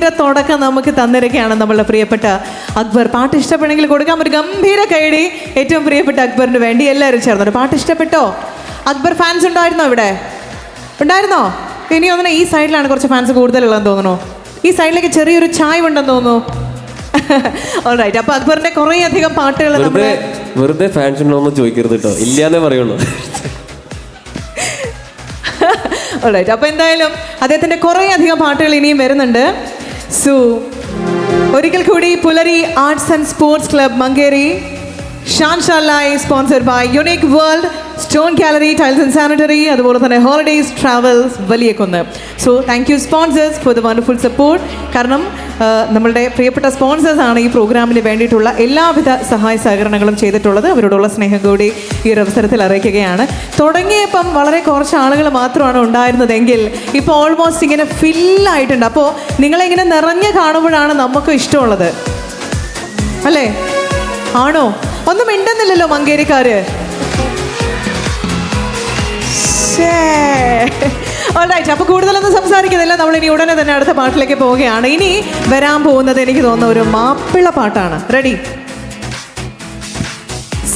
തുടക്കം നമുക്ക് തന്നിരിക്കുകയാണ് നമ്മളുടെ പ്രിയപ്പെട്ട അക്ബർ. പാട്ട് ഇഷ്ടപ്പെടുമെങ്കിൽ കൊടുക്കാം. ഒരു ഗംഭീര കൈഡി ഏറ്റവും പ്രിയപ്പെട്ട അക്ബറിന് വേണ്ടി എല്ലാവരും ചേർന്നു പാട്ട് ഇഷ്ടപ്പെട്ടോ? അക്ബർ ഫാൻസ് ഉണ്ടായിരുന്നോ ഇവിടെ? ഉണ്ടായിരുന്നോ? ഇനി ഒന്നിനെ ഈ സൈഡിലാണ് കുറച്ച് ഫാൻസ് കൂടുതലുള്ളതെന്ന് തോന്നുന്നു. ഈ സൈഡിലേക്ക് ചെറിയൊരു ചായ ഉണ്ടെന്ന് തോന്നുന്നു ഓൾറൈറ്റ് അപ്പൊ അക്ബറിന്റെ കുറേ അധികം പാട്ടുകൾ നമ്മുടെ വെറുതെ ഫാൻസ് ഉണ്ടോന്ന് ചോദിക്കരുത് കേട്ടോ ഇല്ലാന്നേ പറയുള്ളൂ. ഓൾറൈറ്റ് അപ്പോൾ എന്തായാലും അദ്ദേഹത്തിന്റെ കുറേ അധികം പാട്ടുകൾ ഇനിയും വരുന്നുണ്ട്. സോ. ഒരിക്കൽ കൂടി Pulari arts and sports club Mankeri. Shan Shalayi sponsored by unique world stone gallery tiles and sanitary അതുപോലെ തന്നെ holidays travels Valiyakunnu. So thank you sponsors for the wonderful support കാരണം നമ്മളുടെ പ്രിയപ്പെട്ട സ്പോൺസേഴ്സ് ആണ് ഈ പ്രോഗ്രാമിന് വേണ്ടിയിട്ടുള്ള എല്ലാവിധ സഹായ സഹകരണങ്ങളും ചെയ്തിട്ടുള്ളത്. അവരോടുള്ള സ്നേഹം കൂടി ഈ ഒരു അവസരത്തിൽ അറിയിക്കുകയാണ്. തുടങ്ങിയപ്പം വളരെ കുറച്ച് ആളുകൾ മാത്രമാണ് ഉണ്ടായിരുന്നതെങ്കിൽ ഇപ്പോൾ ഓൾമോസ്റ്റ് ഇങ്ങനെ ഫില്ലായിട്ടുണ്ട് അപ്പോൾ നിങ്ങളിങ്ങനെ നിറഞ്ഞ് കാണുമ്പോഴാണ് നമുക്ക് ഇഷ്ടമുള്ളത്. അല്ലേ? ആണോ? ഒന്നും മിണ്ടുന്നില്ലല്ലോ മങ്കേരിക്കാര് ഓൾറൈറ്റ് അപ്പോൾ കൂടുതലൊന്നും സംസാരിക്കുന്നില്ല. നമ്മൾ ഇനി ഉടനെ തന്നെ അടുത്ത പാട്ടിലേക്ക് പോവുകയാണ്. ഇനി വരാൻ പോകുന്നത് എനിക്ക് തോന്നുന്ന ഒരു മാപ്പിള പാട്ടാണ്. റെഡി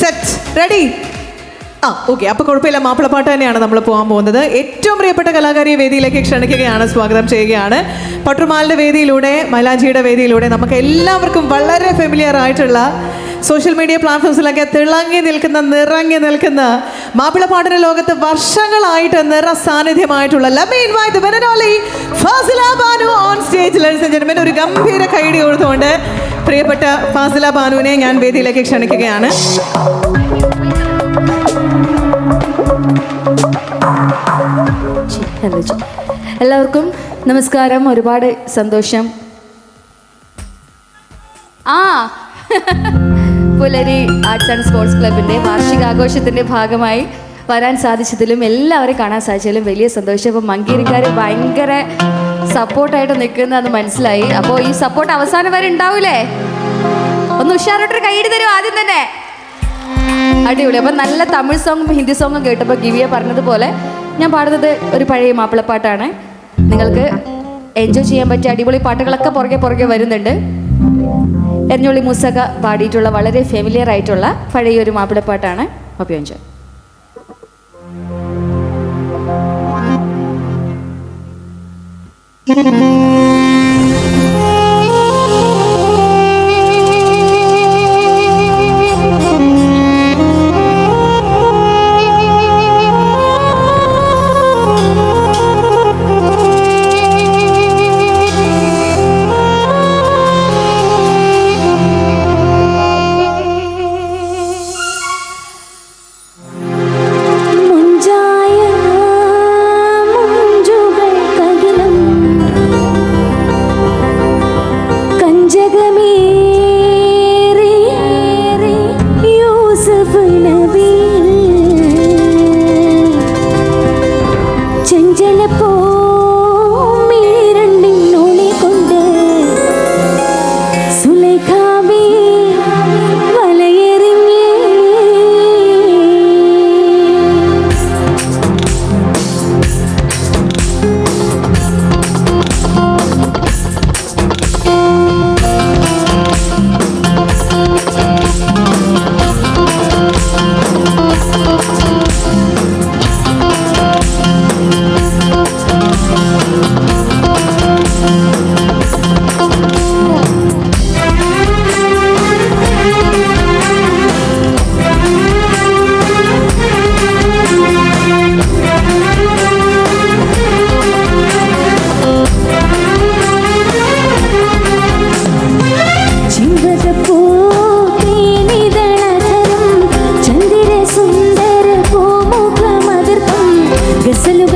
സെറ്റ് റെഡി ആ ഓക്കെ അപ്പോൾ കുഴപ്പമില്ല. മാപ്പിളപ്പാട്ട് തന്നെയാണ് നമ്മൾ പോകാൻ പോകുന്നത്. ഏറ്റവും പ്രിയപ്പെട്ട കലാകാരിയെ വേദിയിലേക്ക് ക്ഷണിക്കുകയാണ്. സ്വാഗതം ചെയ്യുകയാണ്. പട്ടുമാലിന്റെ വേദിയിലൂടെ മൈലാഞ്ചിയുടെ വേദിയിലൂടെ നമുക്ക് എല്ലാവർക്കും വളരെ ഫെമിലിയർ ആയിട്ടുള്ള സോഷ്യൽ മീഡിയ പ്ലാറ്റ്ഫോംസിലൊക്കെ തിളങ്ങി നിൽക്കുന്ന നിറങ്ങി നിൽക്കുന്ന മാപ്പിളപ്പാടിന് ലോകത്ത് വർഷങ്ങളായിട്ട് നിറ സാന്നിധ്യമായിട്ടുള്ള ഓൺ gentlemen. ഒരു ഗംഭീര കൈഡി കൊടുത്തുകൊണ്ട് പ്രിയപ്പെട്ട ഫാസില ബാനുവിനെ ഞാൻ വേദിയിലേക്ക് ക്ഷണിക്കുകയാണ്. എല്ലാവർക്കും നമസ്കാരം. ഒരുപാട് സന്തോഷം. ആ. പുലരി ആർട്സ് ആൻഡ് സ്പോർട്സ് ക്ലബിന്റെ വാർഷികാഘോഷത്തിന്റെ ഭാഗമായി വരാൻ സാധിച്ചതിലും എല്ലാവരെയും കാണാൻ സാധിച്ചതിലും വലിയ സന്തോഷം. അപ്പോൾ മങ്കേരിക്കാർ ഭയങ്കര സപ്പോർട്ടായിട്ട് നിൽക്കുന്നതെന്ന് മനസ്സിലായി. അപ്പോൾ ഈ സപ്പോർട്ട് അവസാനം വരെ ഉണ്ടാവൂലേ? ഒന്ന് ഉഷാറോട്ടൊരു കൈയ്യടി തരും ആദ്യം തന്നെ. അടിപൊളി. അപ്പം നല്ല തമിഴ് സോങ്ങും ഹിന്ദി സോങ്ങും കേട്ടപ്പോൾ ഗിവിയ പറഞ്ഞതുപോലെ ഞാൻ പാടുന്നത് ഒരു പഴയ മാപ്പിളപ്പാട്ടാണ്. നിങ്ങൾക്ക് എൻജോയ് ചെയ്യാൻ പറ്റിയ അടിപൊളി പാട്ടുകളൊക്കെ പുറകെ പുറകെ വരുന്നുണ്ട്. എരഞ്ഞോളി മുസക പാടിയിട്ടുള്ള വളരെ ഫെമിലിയർ ആയിട്ടുള്ള പഴയ ഒരു മാപ്പിളപ്പാട്ടാണ് ഒപ്പിയോഞ്ച് Thank മുഞ്ചായ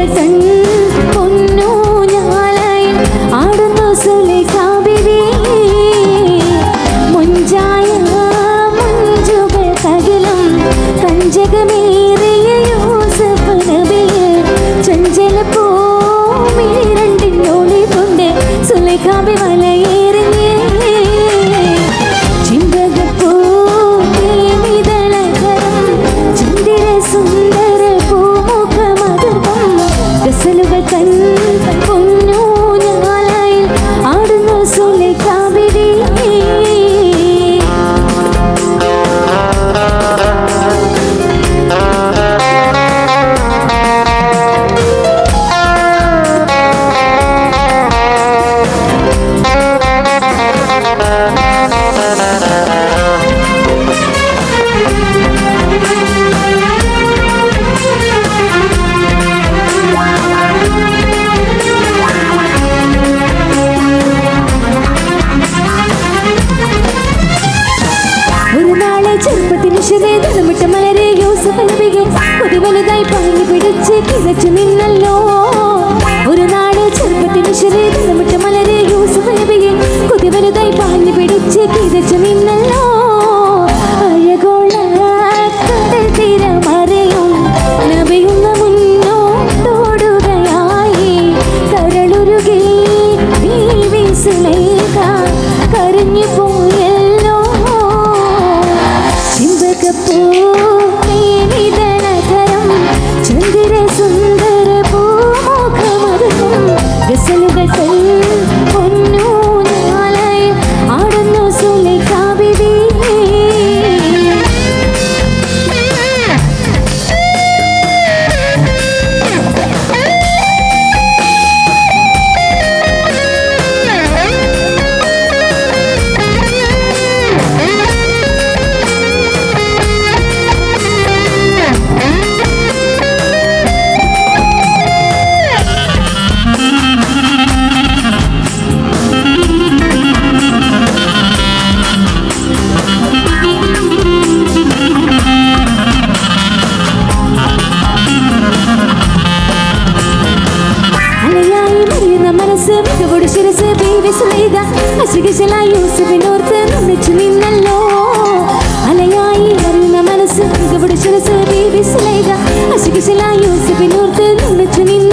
怎？മലരെ യൂസഫ് നബിയെ കൊതി വലുതായി പാഞ്ഞു പിടിച്ച് കിതച്ചു നിന്നല്ലോ ഒരു നാട് ചെറുപ്പത്തിൽ ശരീരമിട്ട മലരെ യൂസഫ് നബിയെ കൊതി വലുതായി പാഞ്ഞു പിടിച്ച് കിതച്ചു നിന്നല്ലോ കടൽ അശികശലായി യൂസഫിനോർത്ത് നമിച്ചു നിന്നല്ലോ. അലയായി മറിയുന്ന മനസ്സ് ബീവി സുലൈഖ അശികശലായി യൂസഫിനോർത്ത് നമിച്ചു നിന്നല്ലോ.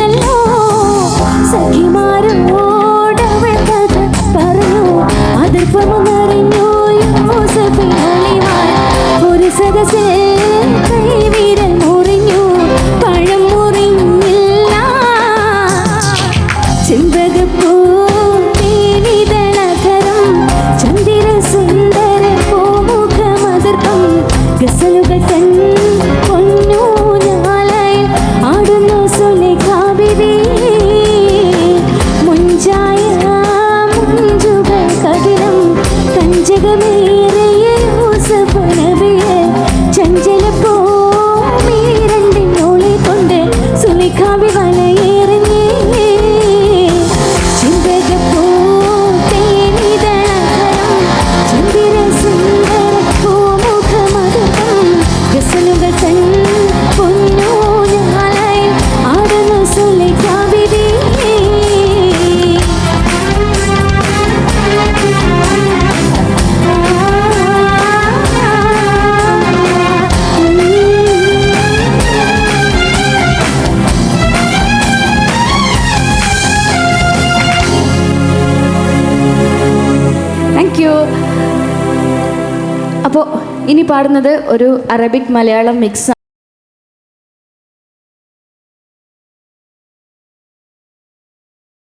We can't be my. You. അപ്പോൾ ഇനി പാടുന്നത് ഒരു അറബിക് മലയാളം മിക്സ്